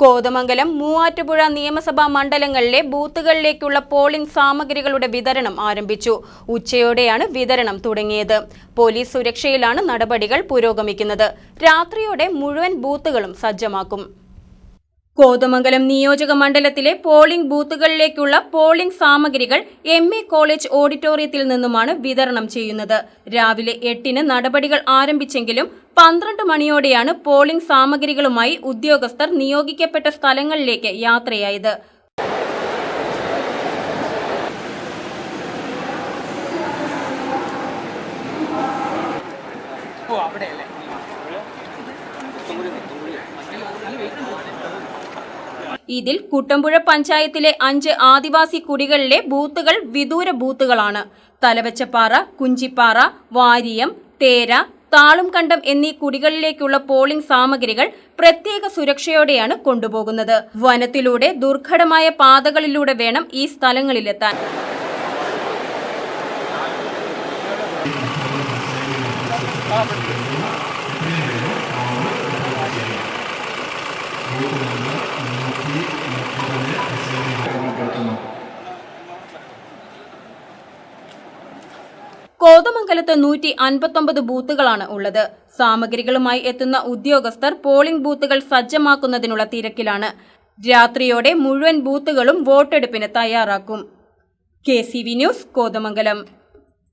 കോതമംഗലം മൂവാറ്റുപുഴ നിയമസഭാ മണ്ഡലങ്ങളിലെ ബൂത്തുകളിലേക്കുള്ള പോളിംഗ് സാമഗ്രികളുടെ വിതരണം ആരംഭിച്ചു. ഉച്ചയോടെയാണ് വിതരണം തുടങ്ങിയത്. പോലീസ് സുരക്ഷയിലാണ് നടപടികൾ പുരോഗമിക്കുന്നത്. രാത്രിയോടെ മുഴുവൻ ബൂത്തുകളും സജ്ജമാക്കും. കോതമംഗലം നിയോജക മണ്ഡലത്തിലെ പോളിംഗ് ബൂത്തുകളിലേക്കുള്ള പോളിംഗ് സാമഗ്രികൾ എം എ കോളേജ് ഓഡിറ്റോറിയത്തിൽ നിന്നുമാണ് വിതരണം ചെയ്യുന്നത്. രാവിലെ എട്ടിന് നടപടികൾ ആരംഭിച്ചെങ്കിലും പന്ത്രണ്ട് മണിയോടെയാണ് പോളിംഗ് സാമഗ്രികളുമായി ഉദ്യോഗസ്ഥർ നിയോഗിക്കപ്പെട്ട സ്ഥലങ്ങളിലേക്ക് യാത്രയായത്. അവിടെയല്ലേ? ഇതിൽ കുട്ടമ്പുഴ പഞ്ചായത്തിലെ അഞ്ച് ആദിവാസി കുടികളിലെ ബൂത്തുകൾ വിദൂര ബൂത്തുകളാണ്. തലവച്ചപ്പാറ കുഞ്ചിപ്പാറ വാരിയം തേര താളുംകണ്ടം എന്നീ കുടികളിലേക്കുള്ള പോളിംഗ് സാമഗ്രികൾ പ്രത്യേക സുരക്ഷയോടെയാണ് കൊണ്ടുപോകുന്നത്. വനത്തിലൂടെ ദുർഘടമായ പാതകളിലൂടെ വേണം ഈ സ്ഥലങ്ങളിലെത്താൻ. കോതമംഗലത്ത് നൂറ്റി അൻപത്തൊമ്പത് ബൂത്തുകളാണ് ഉള്ളത്. സാമഗ്രികളുമായി എത്തുന്ന ഉദ്യോഗസ്ഥർ പോളിംഗ് ബൂത്തുകൾ സജ്ജമാക്കുന്നതിനുള്ള തിരക്കിലാണ്. രാത്രിയോടെ മുഴുവൻ ബൂത്തുകളും വോട്ടെടുപ്പിന് തയ്യാറാക്കും. K news Kothamangalam.